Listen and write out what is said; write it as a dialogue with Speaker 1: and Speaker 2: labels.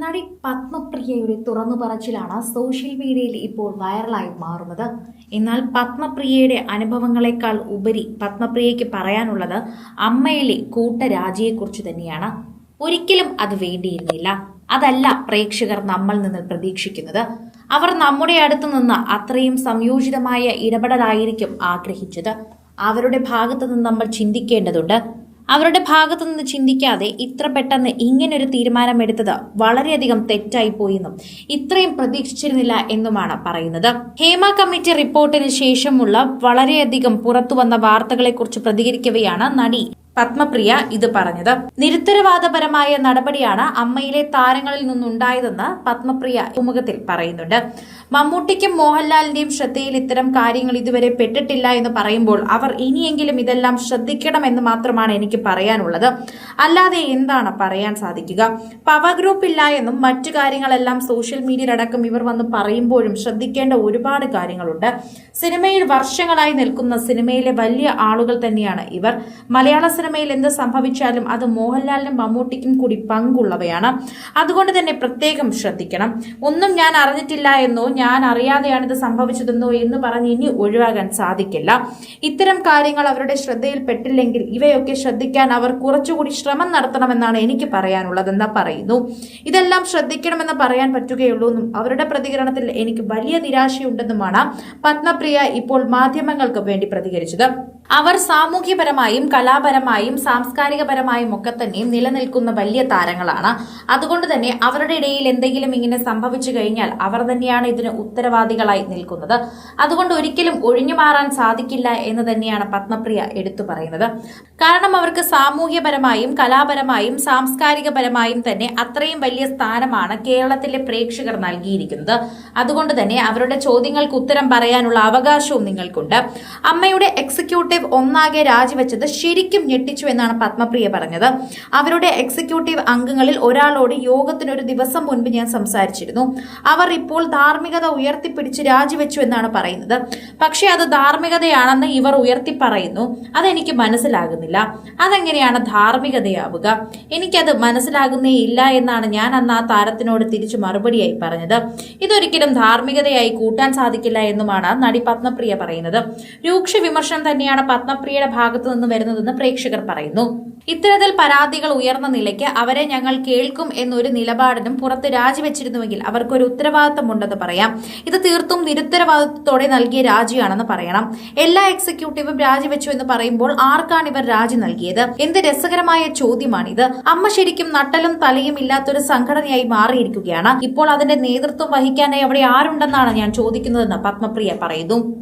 Speaker 1: നടി പത്മപ്രിയയുടെ തുറന്നു പറച്ചിലാണ് സോഷ്യൽ മീഡിയയിൽ ഇപ്പോൾ വൈറലായി മാറുന്നത്. എന്നാൽ പത്മപ്രിയയുടെ അനുഭവങ്ങളെക്കാൾ ഉപരി പത്മപ്രിയയ്ക്ക് പറയാനുള്ളത് അമ്മയിലെ കൂട്ടരാജിയെക്കുറിച്ച് തന്നെയാണ്. ഒരിക്കലും അത് വേണ്ടിയിരുന്നില്ല. അതല്ല പ്രേക്ഷകർ നമ്മൾ നിന്ന് പ്രതീക്ഷിക്കുന്നത്. അവർ നമ്മുടെ അടുത്ത് നിന്ന് അത്രയും സംയോജിതമായ ഇടപെടലായിരിക്കും ആഗ്രഹിച്ചത്. അവരുടെ ഭാഗത്തു നിന്ന് നമ്മൾ ചിന്തിക്കേണ്ടതുണ്ട്. അവരുടെ ഭാഗത്തുനിന്ന് ചിന്തിക്കാതെ ഇത്ര പെട്ടെന്ന് ഇങ്ങനൊരു തീരുമാനമെടുത്തത് വളരെയധികം തെറ്റായി പോയെന്നും ഇത്രയും പ്രതീക്ഷിച്ചിരുന്നില്ല എന്നുമാണ് പറയുന്നത്. ഹേമ കമ്മിറ്റി റിപ്പോർട്ടിന് ശേഷമുള്ള വളരെയധികം പുറത്തുവന്ന വാർത്തകളെക്കുറിച്ച് പ്രതികരിക്കവെയാണ് നടി പത്മപ്രിയ ഇത് പറഞ്ഞത്. നിരുത്തരവാദപരമായ നടപടിയാണ് അമ്മയിലെ താരങ്ങളിൽ നിന്നുണ്ടായതെന്ന് പത്മപ്രിയ ഉമുഖത്തിൽ പറയുന്നുണ്ട്. മമ്മൂട്ടിക്കും മോഹൻലാലിന്റെയും ശ്രദ്ധയിൽ ഇത്തരം കാര്യങ്ങൾ ഇതുവരെ പെട്ടിട്ടില്ല എന്ന് പറയുമ്പോൾ അവർ ഇനിയെങ്കിലും ഇതെല്ലാം ശ്രദ്ധിക്കണമെന്ന് മാത്രമാണ് എനിക്ക് പറയാനുള്ളത്. അല്ലാതെ എന്താണ് പറയാൻ സാധിക്കുക? പവർ ഗ്രൂപ്പ് ഇല്ല എന്നും മറ്റു കാര്യങ്ങളെല്ലാം സോഷ്യൽ മീഡിയയിലടക്കം ഇവർ വന്ന് പറയുമ്പോഴും ശ്രദ്ധിക്കേണ്ട ഒരുപാട് കാര്യങ്ങളുണ്ട്. സിനിമയിൽ വർഷങ്ങളായി നിൽക്കുന്ന സിനിമയിലെ വലിയ ആളുകൾ തന്നെയാണ് ഇവർ. മലയാള സിനിമയിൽ എന്ത് സംഭവിച്ചാലും അത് മോഹൻലാലിനും മമ്മൂട്ടിക്കും കൂടി പങ്കുള്ളവയാണ്. അതുകൊണ്ട് തന്നെ പ്രത്യേകം ശ്രദ്ധിക്കണം. ഒന്നും ഞാൻ അറിഞ്ഞിട്ടില്ല എന്നോ ഞാൻ അറിയാതെയാണ് ഇത് സംഭവിച്ചതെന്നോ എന്ന് പറഞ്ഞ് ഇനി ഒഴിവാകാൻ സാധിക്കില്ല. ഇത്തരം കാര്യങ്ങൾ അവരുടെ ശ്രദ്ധയിൽപ്പെട്ടില്ലെങ്കിൽ ഇവയൊക്കെ ശ്രദ്ധിക്കാൻ അവർ കുറച്ചുകൂടി ശ്രമം നടത്തണമെന്നാണ് എനിക്ക് പറയാനുള്ളതെന്ന് പറയുന്നു. ഇതെല്ലാം ശ്രദ്ധിക്കണമെന്ന് പറയാൻ പറ്റുകയുള്ളൂ എന്നും അവരുടെ പ്രതികരണത്തിൽ എനിക്ക് വലിയ നിരാശയുണ്ടെന്നുമാണ് പത്മപ്രിയ ഇപ്പോൾ മാധ്യമങ്ങൾക്ക് വേണ്ടി പ്രതികരിച്ചത്. അവർ സാമൂഹ്യപരമായും കലാപരമായും സാംസ്കാരികപരമായും ഒക്കെ തന്നെയും നിലനിൽക്കുന്ന വലിയ താരങ്ങളാണ്. അതുകൊണ്ട് തന്നെ അവരുടെ ഇടയിൽ എന്തെങ്കിലും ഇങ്ങനെ സംഭവിച്ചു കഴിഞ്ഞാൽ അവർ തന്നെയാണ് ഇതിന് ഉത്തരവാദികളായി നിൽക്കുന്നത്. അതുകൊണ്ട് ഒരിക്കലും ഒഴിഞ്ഞു മാറാൻ സാധിക്കില്ല എന്ന് തന്നെയാണ് പത്മപ്രിയ എടുത്തു പറയുന്നത്. കാരണം അവർക്ക് സാമൂഹ്യപരമായും കലാപരമായും സാംസ്കാരികപരമായും തന്നെ അത്രയും വലിയ സ്ഥാനമാണ് കേരളത്തിലെ പ്രേക്ഷകർ നൽകിയിരിക്കുന്നത്. അതുകൊണ്ട് തന്നെ അവരുടെ ചോദ്യങ്ങൾക്ക് ഉത്തരം പറയാനുള്ള അവകാശവും നിങ്ങൾക്കുണ്ട്. അമ്മയുടെ എക്സിക്യൂട്ടീവ് ഒന്നാകെ രാജിവെച്ചത് ശരിക്കും ഞെട്ടിച്ചു എന്നാണ് പത്മപ്രിയ പറഞ്ഞത്. അവരുടെ എക്സിക്യൂട്ടീവ് അംഗങ്ങളിൽ ഒരാളോട് യോഗത്തിനൊരു ദിവസം മുൻപ് ഞാൻ സംസാരിച്ചിരുന്നു. അവർ ഇപ്പോൾ ധാർമ്മികത ഉയർത്തിപ്പിടിച്ച് രാജിവെച്ചു എന്നാണ് പറയുന്നത്. പക്ഷേ അത് ധാർമ്മികതയാണെന്ന് ഇവർ ഉയർത്തി പറയുന്നു. അതെനിക്ക് മനസ്സിലാകുന്നില്ല. അതെങ്ങനെയാണ് ധാർമ്മികതയാവുക? എനിക്കത് മനസ്സിലാകുന്നേ ഇല്ല എന്നാണ് ഞാൻ അന്ന് ആ താരത്തിനോട് തിരിച്ചു മറുപടിയായി പറഞ്ഞത്. ഇതൊരിക്കലും ധാർമ്മികതയായി കൂട്ടാൻ സാധിക്കില്ല എന്നുമാണ് നടി പത്മപ്രിയ പറയുന്നത്. രൂക്ഷ വിമർശനം തന്നെയാണ് പത്മപ്രിയയുടെ ഭാഗത്തു നിന്ന് വരുന്നതെന്ന് പ്രേക്ഷകർ പറയുന്നു. ഇത്തരത്തിൽ പരാതികൾ ഉയർന്ന നിലയ്ക്ക് അവരെ ഞങ്ങൾ കേൾക്കും എന്നൊരു നിലപാടിനും പുറത്ത് രാജിവെച്ചിരുന്നുവെങ്കിൽ അവർക്കൊരു ഉത്തരവാദിത്തമുണ്ടെന്ന് പറയാം. ഇത് തീർത്തും നിരുത്തരവാദിത്തത്തോടെ നൽകിയ രാജിയാണെന്ന് പറയണം. എല്ലാ എക്സിക്യൂട്ടീവും രാജിവെച്ചു എന്ന് പറയുമ്പോൾ ആർക്കാണ് ഇവർ രാജി നൽകിയത്? എന്ത് രസകരമായ ചോദ്യമാണിത്. അമ്മ ശരിക്കും നട്ടലും തലയും ഇല്ലാത്തൊരു സംഘടനയായി മാറിയിരിക്കുകയാണ്. ഇപ്പോൾ അതിന്റെ നേതൃത്വം വഹിക്കാനായി അവിടെ ആരുണ്ടെന്നാണ് ഞാൻ ചോദിക്കുന്നതെന്ന് പത്മപ്രിയ പറയുന്നു.